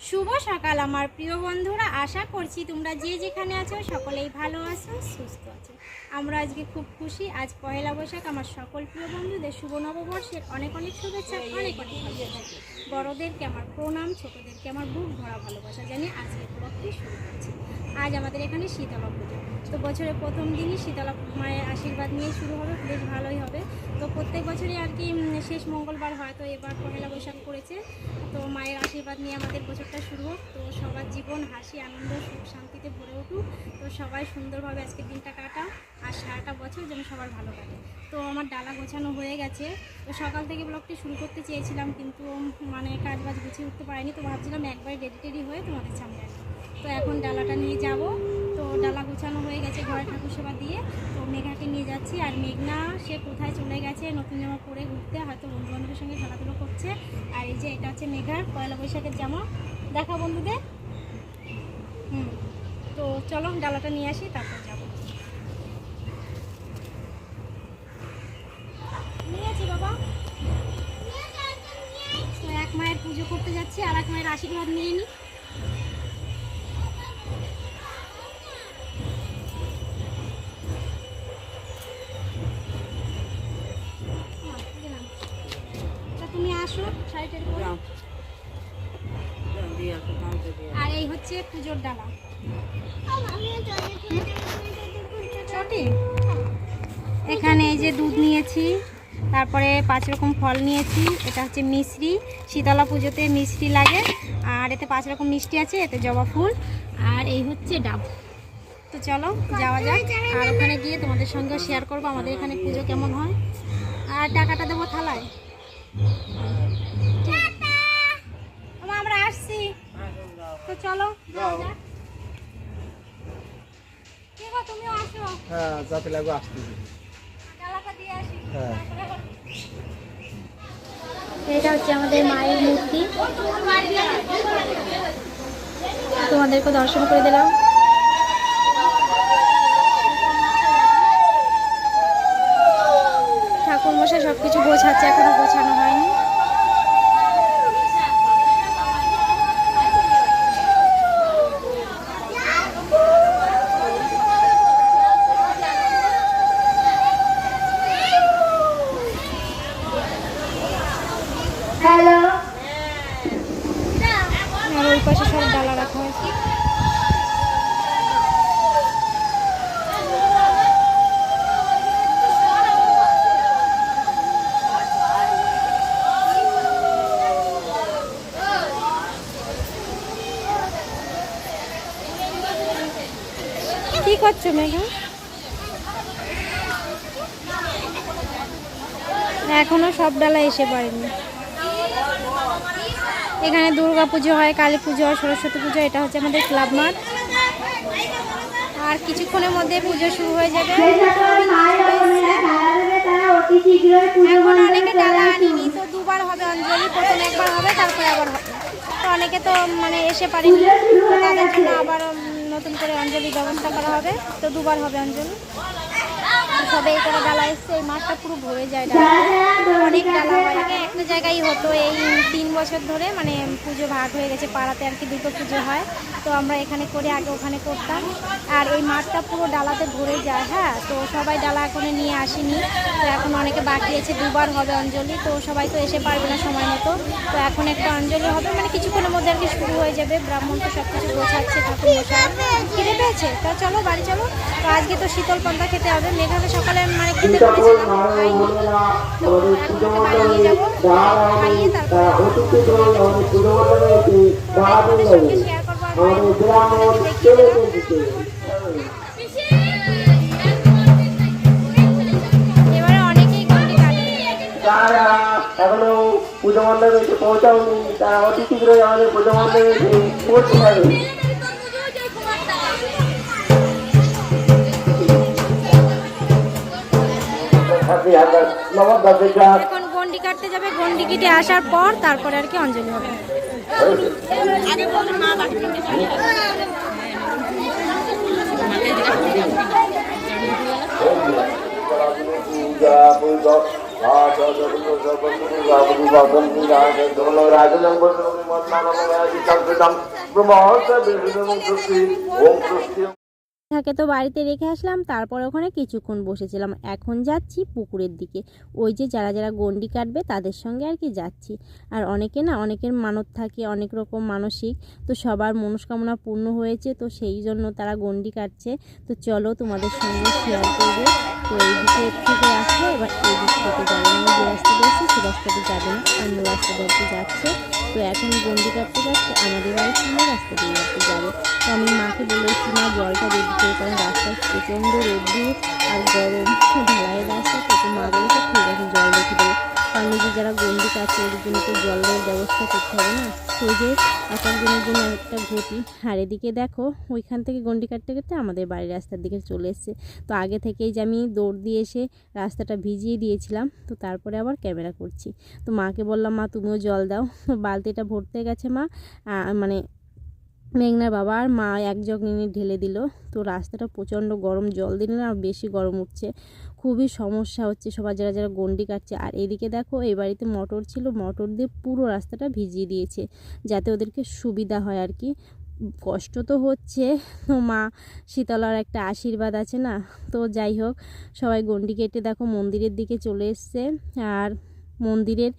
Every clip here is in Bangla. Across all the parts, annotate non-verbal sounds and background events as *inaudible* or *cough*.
শুভ সকাল আমার প্রিয় বন্ধুরা। আশা করছি তোমরা যে যেখানে আছো সকলেই ভালো আছো, সুস্থ আছো। আমরা আজকে খুব খুশি। আজ পয়লা বৈশাখ আমার সকল প্রিয় বন্ধুদের শুভ নববর্ষের অনেক অনেক শুভেচ্ছা, অনেক অনেক বড়োদেরকে আমার প্রণাম, ছোটোদেরকে আমার বুক ভরা ভালোবাসা জানি আজকে ব্লগটি শুরু করছি। আজ আমাদের এখানে শীতলা পুজো। তো বছরের প্রথম দিনই শীতলা মায়ের আশীর্বাদ নিয়ে শুরু হবে, বেশ ভালোই হবে। তো প্রত্যেক বছরই আর কি শেষ মঙ্গলবার হয়, তো এবার পহেলা বৈশাখ পড়েছে। তো মায়ের আশীর্বাদ নিয়ে আমাদের বছরটা শুরু হোক। তো সবার জীবন, হাসি, আনন্দ, সুখ শান্তিতে ভরে উঠুক। তো সবাই সুন্দরভাবে আজকের দিনটা কাটা আর সারাটা বছর যেন সবার ভালো কাটে। তো আমার ডালা গোছানো হয়ে গেছে। তো সকাল থেকে ব্লগটি শুরু করতে চেয়েছিলাম, কিন্তু মানে কাজ বাজ গুছিয়ে উঠতে পারিনি, তো ভাবছিলাম একবারে রেডি টেডি হয়ে তোমাদের সামনে আসব তো এখন ডালাটা নিয়ে যাব। তো ডালা গোছানো হয়ে গেছে ঘরে ঠাকুর সেবা দিয়ে। তো মেঘাকে নিয়ে যাচ্ছি। আর মেঘনা, সে কোথায় চলে গেছে? নতুন জামা পরে ঘুরতে। হয়তো বন্ধু বান্ধবের সঙ্গে খেলাধুলো করছে। আর এই যে এটা হচ্ছে মেঘার পয়লা বৈশাখের জামা। দেখা বন্ধুদের? হুম। তো চলো ডালাটা নিয়ে আসি, তারপর যাব। বাবা। এক মায়ের পুজো করতে যাচ্ছি, আর এক মায়ের আশীর্বাদ নিয়ে নিই হচ্ছে পুজোর ডালা চটি? এখানে এই যে দুধ নিয়েছি তারপরে পাঁচ রকম ফল নিয়েছি এটা হচ্ছে মিশ্রি শীতলা পুজোতে মিষ্টি লাগে আর এতে পাঁচ রকম মিষ্টি আছে এতে জবা ফুল আর এই হচ্ছে ডাব। তো চলো যাওয়া যাক আর ওখানে গিয়ে তোমাদের সঙ্গে শেয়ার করব আমাদের এখানে পুজো কেমন হয়। আর টাকাটা দেবো থালায়। ঠিক আসছি। তো চলো কি গো তুমিও আসো। হ্যাঁ যাতে লাগবে আসতেছি দিয়ে আসি। হ্যাঁ। এটা হচ্ছে আমাদের মায়ের মূর্তি। তোমাদেরকে দর্শন করে দিলাম। ঠাকুর মশাই সবকিছু বোঝাচ্ছে এখনও বোঝানো হয়নি। করছ, মেঘা? এখনও সব ডালা এসে পারেনি এখানে দুর্গা পুজো হয়, কালী পুজো হয়, সরস্বতী পুজো, এটা হচ্ছে আমাদের ক্লাব মাঠ। আর কিছুক্ষণের মধ্যে পুজো শুরু হয়ে যাবে। এখন অনেকে ডালা আনিনি, তো দুবার হবে, অঞ্জলি একবার হবে, তারপরে আবার হবে। তো অনেকে তো মানে এসে পারেনি। তাদের জন্য আবার নতুন করে অঞ্জলির ব্যবস্থা করা হবে। তো দুবার হবে অঞ্জলি। সবে করে ডালা এসছে, এই মাঠটা পুরো ভরে যায় অনেক ডালা হয়। আগে একটা জায়গায় হতো, এই তিন বছর ধরে মানে পুজো ভাগ হয়ে গেছে, পাড়াতে আর কি দুটো পুজো হয়। তো আমরা এখানে করে আগে ওখানে করতাম। আর এই মাঠটা পুরো ডালাতে ভরে যায় হ্যাঁ? তো সবাই ডালা এখনও নিয়ে আসেনি। তো এখন অনেকে বাকি আছে, দুবার হবে অঞ্জলি, তো সবাই তো এসে পারবে না সময় মতো। তো এখন একটা অঞ্জলি হবে মানে কিছুক্ষণের মধ্যে আর কি শুরু হয়ে যাবে। ব্রাহ্মণ তো সব কিছু গোছাচ্ছে ঠাকুর মশাই খিদে পেয়েছে? তো চলো, বাড়ি চলো। তো আজকে তো শীতল পান্তা খেতে হবে সকালে মানে খেতে বলেছিলাম খাইনি। তো এখন ওকে বাড়ি যাব খাইয়ে তারপর আপনাদের সঙ্গে শেয়ার করব আর দেখিয়ে দেবো এবারে অনেকেই গন্ডি কাটে তারা এখনও পুজো মণ্ডপে এসে পৌঁছাওনি তারা অতি শীঘ্রই আমাদের পুজো মণ্ডপে এসে পৌঁছে যাবে। এখন গন্ডি কাটতে যাবে গন্ডি কেটে আসার পর তারপরে আর কি অঞ্জলি হবে। রাজনগর থাকে, তো বাড়িতে রেখে আসলাম। তারপর ওখানে কিছুক্ষণ বসেছিলাম। এখন যাচ্ছি পুকুরের দিকে। ওই যে যারা যারা গন্ডি কাটবে, তাদের সঙ্গে আর কি যাচ্ছি। আর অনেকে না, অনেকের মানত থাকে, অনেক রকম মানসিক। তো সবার মনস্কামনা পূর্ণ হয়েছে, তো সেই জন্য তারা গন্ডি কাটছে। তো চলো তোমাদের সঙ্গে শেয়ার করব। তো এই দিকে থেকে আসলে এবার এই দিক থেকে যাবে আমি যে রাস্তা দিয়েছি সে রাস্তাতে যাবে না। অন্য রাস্তা যাচ্ছে। তো এখন গন্ডি কাটতে যাচ্ছে, আমাদের বাড়ির সামনে রাস্তা দিয়ে যাচ্ছে যাবে তো আমি মাকে বলেছি মা জলটা রেডি করে, কারণ রাস্তায় প্রচণ্ড রোদ্দুর আর গরম ঢালাইয়ের রাস্তা, তো মা বলেছে ঠিক আছে, জল রেখে দেবো। এই যে যারা গন্ডি কাটছে ওদের জন্য তো জলের ব্যবস্থা করতে হবে না? ওই যে এক একজনের জন্য একটা ঘটি। আর এদিকে দেখো, ওইখান থেকে গন্ডি কাটতে কাটতে আমাদের বাড়ির রাস্তার দিকে চলে এসছে। তো আগে থেকেই যে আমি দৌড় দিয়ে এসে রাস্তাটা ভিজিয়ে দিয়েছিলাম, তো তারপরে আবার ক্যামেরা করছি। তো মাকে বললাম, মা, তুমিও জল দাও। বালতিটা ভরতে গেছে মা মানে মেঘনার বাবা আর মা এক জগ নিয়ে ঢেলে দিল। তো রাস্তাটা প্রচণ্ড গরম, জল দিলে না আরও বেশি গরম উঠছে। খুবই সমস্যা হচ্ছে সবার, যারা যারা গন্ডি কাটছে। আর এদিকে দেখো, এই বাড়িতে মোটর ছিল, মোটর দিয়ে পুরো রাস্তাটা ভিজিয়ে দিয়েছে, যাতে ওদেরকে সুবিধা হয় আর কি। কষ্ট তো হচ্ছে। তো মা শীতলার একটা আশীর্বাদ আছে না? তো যাই হোক, সবাই গন্ডি কেটে দেখো মন্দিরের দিকে চলে এসছে। আর মন্দিরের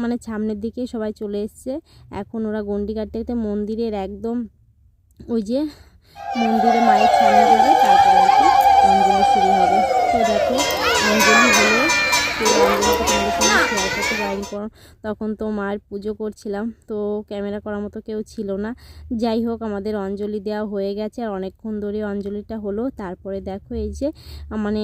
মানে সামনের দিকে সবাই চলে এসছে। এখন ওরা গন্ডি কাটতে মন্দিরের একদম ওই যে মন্দিরে মায়ের সামনে যাবে তারপরে আর কি অঞ্জলি শুরু হবে। তো দেখো, অঞ্জলি হলে সেই অঞ্জলিটা কারণ তখন তো মায়ের পুজো করছিলাম, তো ক্যামেরা করার মতো কেউ ছিল না। যাই হোক, আমাদের অঞ্জলি দেওয়া হয়ে গেছে আর অনেকক্ষণ ধরে অঞ্জলিটা হলো। তারপরে দেখো এই যে মানে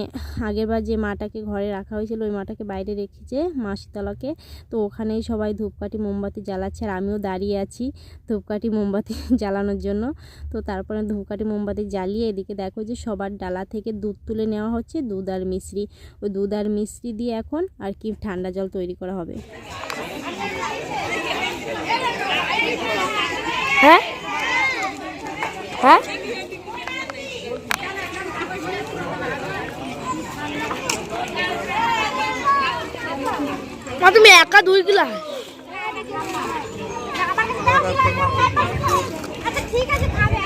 আগেরবার যে মাটাকে ঘরে রাখা হয়েছিল, ওই মাটাকে বাইরে রেখেছে মা শীতলাকে তো ওখানেই সবাই ধূপকাঠি, মোমবাতি জ্বালাচ্ছে আর আমিও দাঁড়িয়ে আছি ধূপকাঠি, মোমবাতি *laughs* জ্বালানোর জন্য। তো তারপরে ধূপকাঠি, মোমবাতি জ্বালিয়ে এদিকে দেখো যে সবার ডালা থেকে দুধ তুলে নেওয়া হচ্ছে, দুধ আর মিশ্রি। ওই দুধ আর মিশ্রি দিয়ে এখন আর কি ঠান্ডা জল তৈরি করা হবে। হ্যাঁ? হ্যাঁ? মা তুমি একা দুই আচ্ছা ঠিক আছে খাবে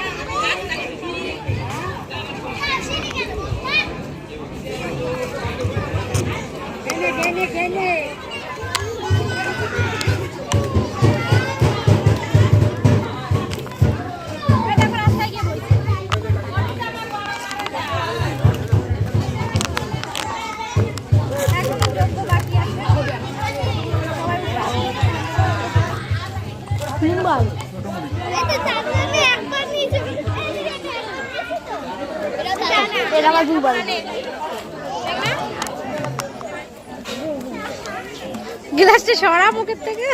মুম্বাই এটা আমার দুবার। গ্লাসটা সরা মুখের থেকে।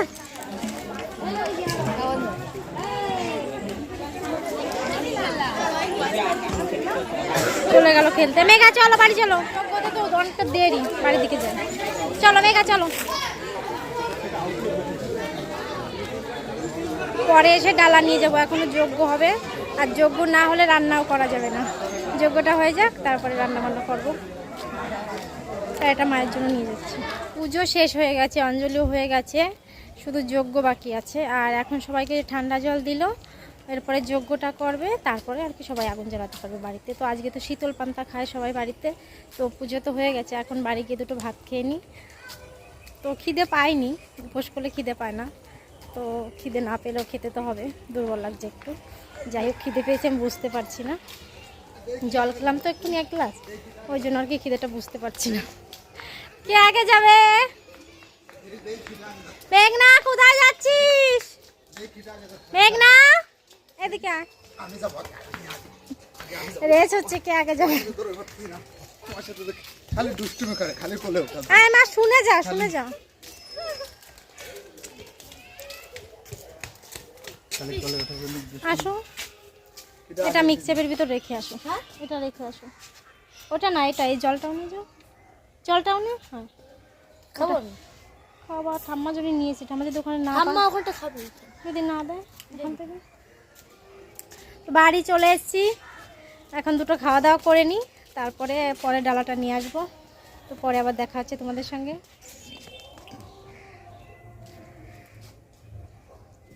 চলে গেল খেলতে। মেঘা, চলো, বাড়ি চলো। অনেকটা দেরি, বাড়ির দিকে যাই। চলো, মেঘা, চলো। পরে এসে ডালা নিয়ে যাব, এখনও যোগ্য হবে। আর যোগ্য না হলে রান্নাও করা যাবে না। যোগ্যটা হয়ে যাক, তারপরে রান্না বান্না করব এটা মায়ের জন্য নিয়ে যাচ্ছি। পুজো শেষ হয়ে গেছে, অঞ্জলিও হয়ে গেছে, শুধু যজ্ঞ বাকি আছে। আর এখন সবাইকে ঠান্ডা জল দিল, এরপরে যজ্ঞটা করবে, তারপরে আর কি সবাই আগুন জ্বালাতে পারবে বাড়িতে। তো আজকে তো শীতল পান্তা খায় সবাই বাড়িতে, তো পুজো তো হয়ে গেছে, এখন বাড়ি গিয়ে দুটো ভাত খেয়ে নিই তো খিদে পায়নি উপোস করলে খিদে পায় না। তো খিদে না পেলেও খেতে তো হবে দুর্বল লাগছে একটু। যাই হোক খিদে পেয়েছে আমি বুঝতে পারছি না। জল খেলাম তো একটু এক গ্লাস ওই জন্য আর কি খিদেটা বুঝতে পারছি না। কে আগে যাবে? মেঘনা কোথায় যাচ্ছিস? মেঘনা এদিকে রেস হচ্ছে কে আগে যাবে? খালি দুষ্টুমি করে খালি কোলে শুনে যা শুনে যা খালি কোলে ওঠা বলি আসো। এটা মিক্সচাপের ভিতর রেখে আসো। হ্যাঁ? এটা রেখে আসো। ওটা না এটা এই জলটাও নিয়ে যাও। জলটাও নিয়ে হ্যাঁ। খাব খাবার ঠাম্মা যদি নিয়েছি। ঠাম্মা যদি ওখানে না পায়, ওখানটা খাবে। যদি না দেয় ওখান থেকে। তো বাড়ি চলে এসেছি। এখন দুটো খাওয়া দাওয়া করে নিই। তারপরে পরে ডালাটা নিয়ে আসব। তো পরে আবার দেখা হচ্ছে তোমাদের সঙ্গে।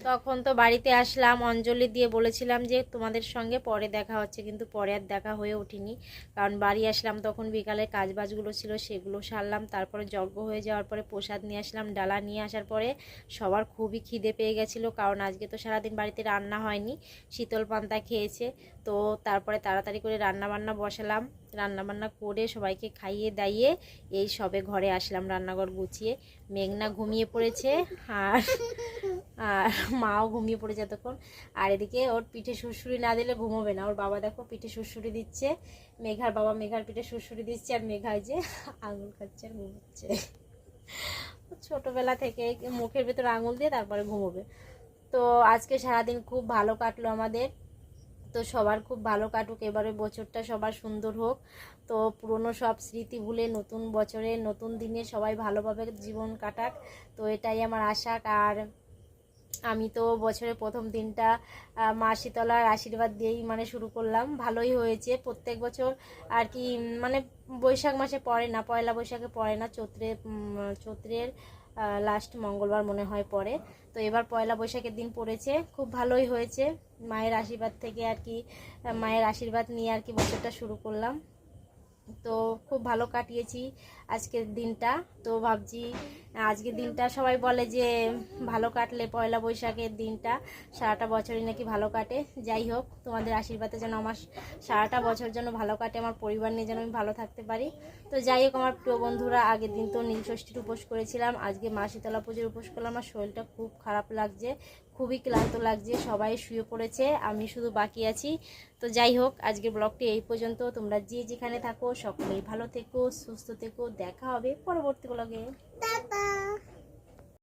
তখন তো বাড়িতে আসলাম, অঞ্জলি দিয়ে বলেছিলাম যে তোমাদের সঙ্গে পরে দেখা হচ্ছে, কিন্তু পরে আর দেখা হয়ে ওঠেনি। কারণ বাড়ি আসলাম, তখন বিকালে কাজবাজগুলো ছিল, সেগুলো সারলাম, তারপরে যজ্ঞ হয়ে যাওয়ার পরে প্রসাদ নিয়ে আসলাম। ডালা নিয়ে আসার পরে সবার খুবই খিদে পেয়ে গেছিল, কারণ আজকে তো সারাদিন বাড়িতে রান্না হয়নি, শীতল পান্তা খেয়েছে, তো তারপরে তাড়াতাড়ি করে রান্না বান্না বসালাম। রান্না বান্না করে সবাইকে খাইয়ে দাইয়ে এই সবে ঘরে আসলাম রান্নাঘর গুছিয়ে। মেঘনা ঘুমিয়ে পড়েছে আর আর মাও ঘুমিয়ে পড়েছে এতক্ষণ। আর এদিকে ওর পিঠে সুরসুরি না দিলে ঘুমোবে না। ওর বাবা দেখো পিঠে সুরসুরি দিচ্ছে। মেঘার বাবা মেঘার পিঠে সুরসুরি দিচ্ছে আর মেঘায় যে আঙুল খাচ্ছে আর ঘুমোচ্ছে। ছোটোবেলা থেকে মুখের ভেতর আঙুল দিয়ে তারপরে ঘুমোবে। তো আজকে সারাদিন খুব ভালো কাটলো আমাদের। তো সবার খুব ভালো কাটুক, এবারে বছরটা সবার সুন্দর হোক। তো পুরনো সব স্মৃতি ভুলে নতুন বছরে, নতুন দিনে সবাই ভালোভাবে জীবন কাটাক। তো এটাই আমার আশা। আর আমি তো বছরের প্রথম দিনটা মা শীতলার আশীর্বাদ দিয়েই মানে শুরু করলাম। ভালোই হয়েছে। প্রত্যেক বছর আর কি মানে বৈশাখ মাসে পড়ে না, পয়লা বৈশাখে পড়ে না, চৈত্রে চৈত্রের লাস্ট মঙ্গলবার মনে হয় পরে। তো এবার পয়লা বৈশাখের দিন পড়েছে, খুব ভালোই হয়েছে। মায়ের আশীর্বাদ থেকে আর কি মায়ের আশীর্বাদ নিয়ে আর কি বছরটা শুরু করলাম। তো খুব ভালো কাটিয়েছি। আজকের দিনটা। তো ভাবছি, আজকের দিনটা সবাই বলে যে ভালো কাটলে পয়লা বৈশাখের দিনটা। সারাটা বছরই নাকি ভালো কাটে। যাই হোক, তোমাদের আশীর্বাদে যেন আমার সারাটা বছর যেন ভালো কাটে, আমার পরিবার নিয়ে যেন আমি ভালো থাকতে পারি। তো যাই হোক, আমার প্রিয় বন্ধুরা, আগের দিন তো নীলষষ্ঠীর উপোস করেছিলাম, আজকে মা শীতলা পুজোর উপোস করলাম। আমার শরীরটা খুব খারাপ লাগছে, খুবই ক্লান্ত লাগছে, সবাই শুয়ে পড়েছে, আমি শুধু বাকি আছি। তো যাই হোক, আজকের ব্লগটি এই পর্যন্ত। তোমরা যে যেখানে থাকো, সকলেই ভালো থেকো, সুস্থ থেকো দেখা হবে পরবর্তী ব্লগে